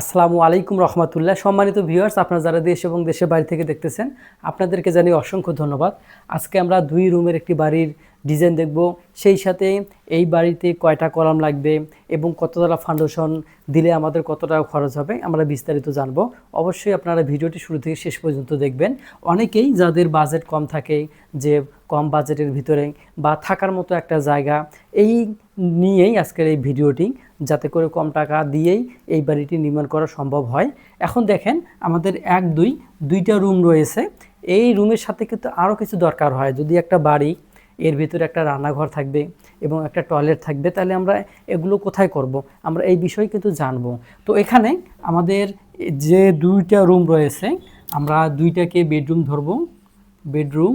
আসসালামু আলাইকুম রহমতুল্লাহ। সম্মানিত ভিউয়ার্স আপনারা যারা দেশ এবং দেশের বাড়ি থেকে দেখতেছেন, আপনাদেরকে জানি অসংখ্য ধন্যবাদ। আজকে আমরা দুই রুমের একটি বাড়ির ডিজাইন দেখব। সেই সাথে এই বাড়িতে কয়টা কলাম লাগবে এবং কততলা ফাউন্ডেশন দিলে আমাদের কত টাকা খরচ হবে, আমরা বিস্তারিত জানব। অবশ্যই আপনারা ভিডিওটি শুরু থেকে শেষ পর্যন্ত দেখবেন। অনেকেই যাদের বাজেট কম থাকে, যে কম বাজেটের ভিতরে বা থাকার মতো একটা জায়গা, এই নিয়েই আজকের এই ভিডিওটি, যাতে করে কম টাকা দিয়েই এই বাড়িটি নির্মাণ করা সম্ভব হয়। এখন দেখেন, আমাদের এক, দুই, দুইটা রুম রয়েছে। এই রুমের সাথে কিন্তু আরও কিছু দরকার হয়। যদি একটা বাড়ি এর ভিতরে একটা রান্নাঘর থাকবে এবং একটা টয়লেট থাকবে, তাহলে আমরা এগুলো কোথায় করব? আমরা এই বিষয়ে কিন্তু জানব। তো এখানে আমাদের যে দুইটা রুম রয়েছে, আমরা দুইটাকে বেডরুম ধরবো। বেডরুম,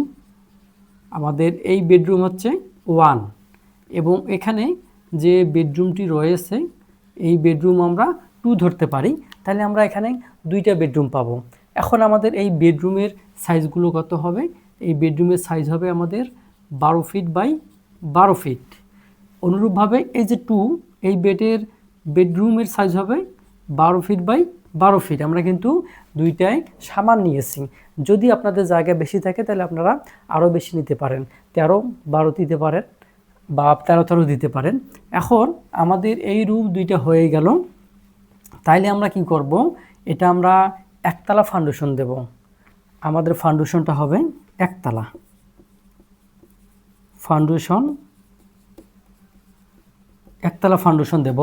আমাদের এই বেডরুম হচ্ছে ওয়ান এবং এখানে যে বেডরুমটি রয়েছে, এই বেডরুম আমরা টু ধরতে পারি। তাহলে আমরা এখানে দুইটা বেডরুম পাবো। এখন আমাদের এই বেডরুমের সাইজগুলো কত হবে? এই বেডরুমের সাইজ হবে আমাদের বারো ফিট বাই বারো ফিট অনুরূপভাবে এই যে টু এই বেডের বেডরুমের সাইজ হবে বারো ফিট বাই বারো ফিট আমরা কিন্তু দুইটাই সামান নিয়েছি। যদি আপনাদের জায়গা বেশি থাকে তাহলে আপনারা আরও বেশি নিতে পারেন। তেরো, বারো দিতে পারেন বা তেরো তেরো দিতে পারেন। এখন আমাদের এই রুম দুইটা হয়ে গেল। তাইলে আমরা কি করব? এটা আমরা একতলা ফাউন্ডেশন দেব। আমাদের ফাউন্ডেশনটা হবে একতলা। ফাউন্ডেশন, একতলা ফাউন্ডেশন দেব।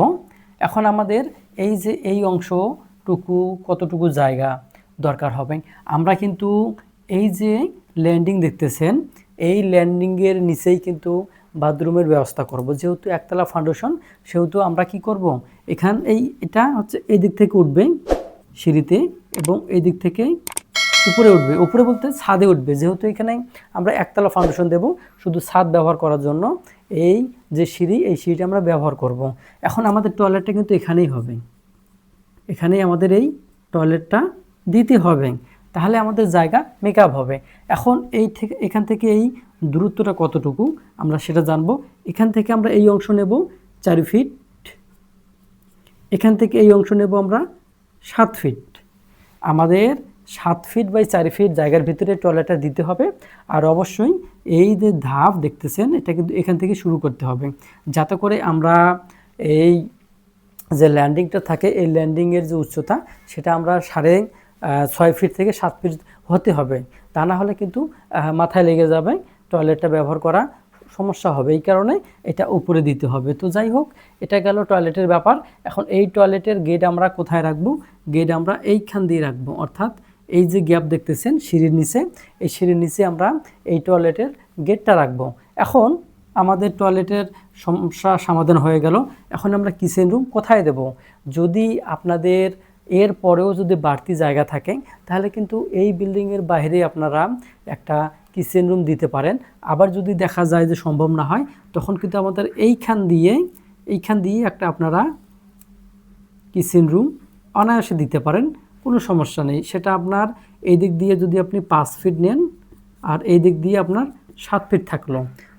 এখন আমাদের এই যে এই অংশটুকু, কতটুকু জায়গা দরকার হবে? আমরা কিন্তু এই যে ল্যান্ডিং দেখতেছেন, এই ল্যান্ডিংয়ের নিচেই কিন্তু বাথরুমের ব্যবস্থা করব। যেহেতু একতলা ফাউন্ডেশন, সেহেতু আমরা কি করব? এখান, এই, এটা হচ্ছে এই দিক থেকে উঠবে সিঁড়িতে এবং এই দিক থেকে উপরে উঠবে, উপরে বলতে ছাদে উঠবে। যেহেতু এখানে আমরা একতলা ফাউন্ডেশন দেব, শুধু ছাদ ব্যবহার করার জন্য এই যে সিঁড়ি, এই সিঁড়িটা আমরা ব্যবহার করব। এখন আমাদের টয়লেটটা কিন্তু এখানেই হবে। এখানেই আমাদের এই টয়লেটটা দিতে হবে। তাহলে আমাদের জায়গা মেকআপ হবে। এখন এই থেকে, এখান থেকে এই দূরত্বটা কতটুকু, আমরা সেটা জানব। এখান থেকে আমরা এই অংশ নেব চার ফিট এখান থেকে এই অংশ নেব আমরা সাত ফিট আমাদের সাত ফিট বাই চার ফিট জায়গার ভিতরে টয়লেটটা দিতে হবে। আর অবশ্যই এই যে ধাপ দেখতেছেন, এটা কিন্তু এখান থেকে শুরু করতে হবে। যাতে করে আমরা এই যে ল্যান্ডিংটা থাকে, এই ল্যান্ডিংয়ের যে উচ্চতা, সেটা আমরা সাড়ে ছয় ফিট থেকে সাত ফিট হতে হবে। তা না হলে কিন্তু মাথায় লেগে যাবে টয়লেটটা ব্যবহার করা। সমস্যা হবে এই কারণে এটা উপরে দিতে হবে। তো যাই হোক, এটা গেল টয়লেটের ব্যাপার। এখন এই টয়লেটের গেট আমরা কোথায় রাখব? গেট আমরা এইখান দিয়ে রাখব। অর্থাৎ এই যে গ্যাপ দেখতেছেন সিঁড়ির নিচে, এই সিঁড়ির নিচে আমরা এই টয়লেটের গেটটা রাখব। এখন আমাদের টয়লেটের সমস্যা সমাধান হয়ে গেল। এখন আমরা কিচেন রুম কোথায় দেব? যদি আপনাদের এর পরেও যদি বাড়তি জায়গা থাকে, তাহলে কিন্তু এই বিল্ডিংয়ের বাইরে আপনারা একটা কিচেন রুম দিতে পারেন। আবার যদি দেখা যায় যে সম্ভব না হয়, তখন কিন্তু আমাদের এইখান দিয়ে এইখান দিয়ে একটা আপনারা কিচেন রুম অনায়াসে দিতে পারেন। কোনো সমস্যা নেই। সেটা আপনার এই দিক দিয়ে যদি আপনি পাঁচ ফিট নেন আর এই দিক দিয়ে আপনার সাত ফিট থাকল।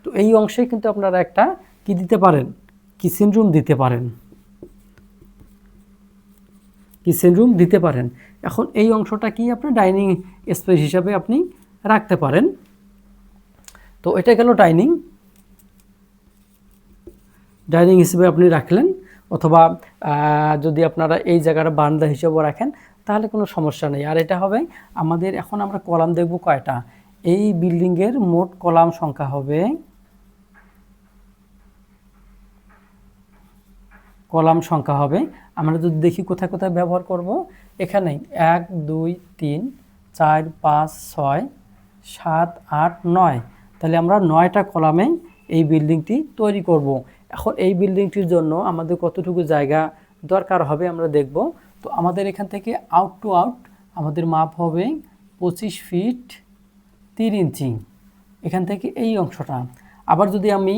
তো এই অংশে কিন্তু আপনারা একটা কি দিতে পারেন? কিচেন রুম দিতে পারেন। কিচেন রুম দিতে পারেন। এখন এই অংশটা কি আপনি ডাইনিং স্পেস হিসাবে আপনি রাখতে পারেন। তো এটা গেল ডাইনিং ডাইনিং হিসেবে আপনি রাখলেন। অথবা যদি আপনারা এই জায়গাটা বারান্দা হিসেবেও রাখেন তাহলে কোনো সমস্যা নেই। আর এটা হবে, আমাদের এখন আমরা কলাম দেখব কয়টা? এই বিল্ডিংয়ের মোট কলাম সংখ্যা হবে কলাম সংখ্যা হবে, আমরা যদি দেখি কোথায় কোথায় ব্যবহার করব, এখানে এক, দুই, তিন, চার, পাঁচ, ছয়, সাত, আট, নয়। তাহলে আমরা নয়টা কলামে এই বিল্ডিংটি তৈরি করব। এখন এই বিল্ডিংটির জন্য আমাদের কতটুকু জায়গা দরকার হবে আমরা দেখব। তো আমাদের এখান থেকে আউট টু আউট আমাদের মাপ হবে পঁচিশ ফিট তিন ইঞ্চি এখান থেকে এই অংশটা। আবার যদি আমি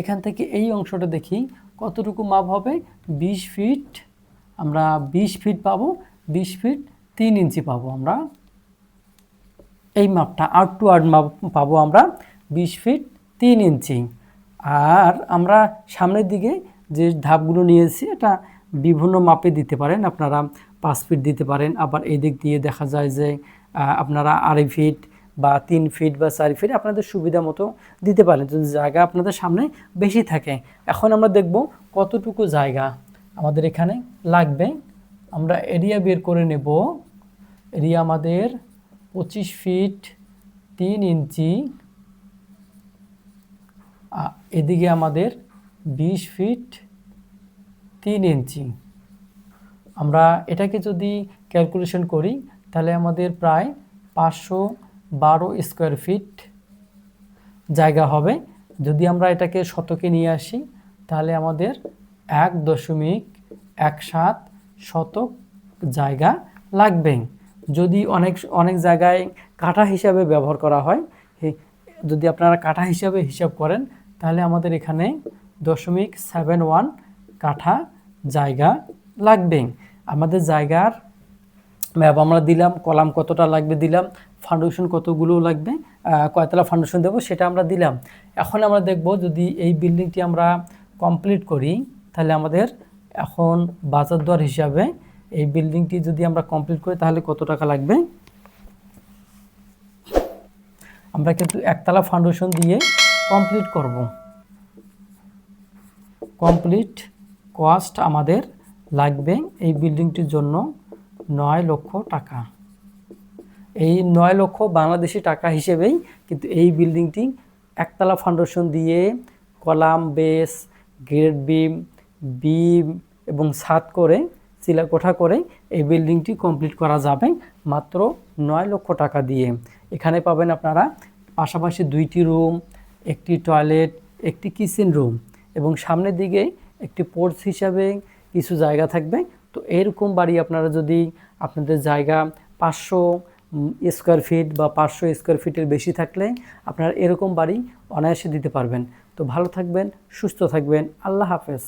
এখান থেকে এই অংশটা দেখি, কতটুকু মাপ হবে? বিশ ফিট আমরা বিশ ফিট পাবো, বিশ ফিট তিন ইঞ্চি পাবো আমরা। এই মাপটা আউট টু আউট মাপ পাবো আমরা, বিশ ফিট তিন ইঞ্চি আর আমরা সামনের দিকে যে ধাপগুলো নিয়েছি, এটা বিভিন্ন মাপে দিতে পারেন, আপনারা পাঁচ ফিট দিতে পারেন। আবার এই দিক দিয়ে দেখা যায় যে আপনারা আড়াই ফিট বা তিন ফিট বা চার ফিট আপনাদের সুবিধা মতো দিতে পারেন। যদি জায়গা আপনাদের সামনে বেশি থাকে, এখন আমরা দেখব কতটুকু জায়গা আমাদের এখানে লাগবে। আমরা এরিয়া বের করে নেব। এরিয়া আমাদের পঁচিশ ফিট তিন ইঞ্চি। এদিকে আমাদের বিশ ফিট তিন ইঞ্চি। আমরা এটাকে যদি ক্যালকুলেশন করি, তাহলে আমাদের প্রায় পাঁচশো বারো স্কোয়ার ফিট জায়গা হবে। যদি আমরা এটাকে শতকে নিয়ে আসি, তাহলে আমাদের এক দশমিক এক সাত শতক জায়গা লাগবে। যদি অনেক অনেক জায়গায় কাঠা হিসাবে ব্যবহার করা হয় যদি আপনারা কাঠা হিসাবে হিসাব করেন, তাহলে আমাদের এখানে দশমিক সেভেন ওয়ান কাঠা জায়গা লাগবে আমাদের জায়গার ম্যাপ আমরা দিলাম, কলাম কতটা লাগবে দিলাম ফাউন্ডেশন কতগুলো লাগবে কয়তলা ফাউন্ডেশন দেবো সেটা আমরা দিলাম। এখন আমরা দেখব যদি এই বিল্ডিংটি আমরা কমপ্লিট করি, তাহলে আমাদের এখন বাজার দর হিসাবে এই বিল্ডিংটি যদি আমরা কমপ্লিট করি, তাহলে কত টাকা লাগবে? আমরা কিন্তু একতলা ফাউন্ডেশন দিয়ে কমপ্লিট করব। কমপ্লিট কস্ট আমাদের লাগবে এই বিল্ডিংটির জন্য নয় লক্ষ টাকা। এই নয় লক্ষ বাংলাদেশি টাকা হিসেবেই কিন্তু এই বিল্ডিংটি একতলা ফাউন্ডেশন দিয়ে column base grade beam beam এবং ছাদ করে চিলাকোঠা করে এই বিল্ডিংটি কমপ্লিট করা যাবে মাত্র নয় লক্ষ টাকা দিয়ে। এখানে পাবেন আপনারা পাশাপাশি দুইটি রুম একটি টয়লেট একটি কিচেন রুম এবং সামনের দিকে একটি পোর্স হিসাবে কিছু জায়গা থাকবে। তো এরকম বাড়ি আপনারা যদি আপনাদের জায়গা পাঁচশো স্কোয়ার ফিট বা পাঁচশো স্কোয়ার ফিটের বেশি থাকলে আপনারা এরকম বাড়ি অনায়াসে দিতে পারবেন। তো ভালো থাকবেন, সুস্থ থাকবেন। আল্লাহ হাফেজ।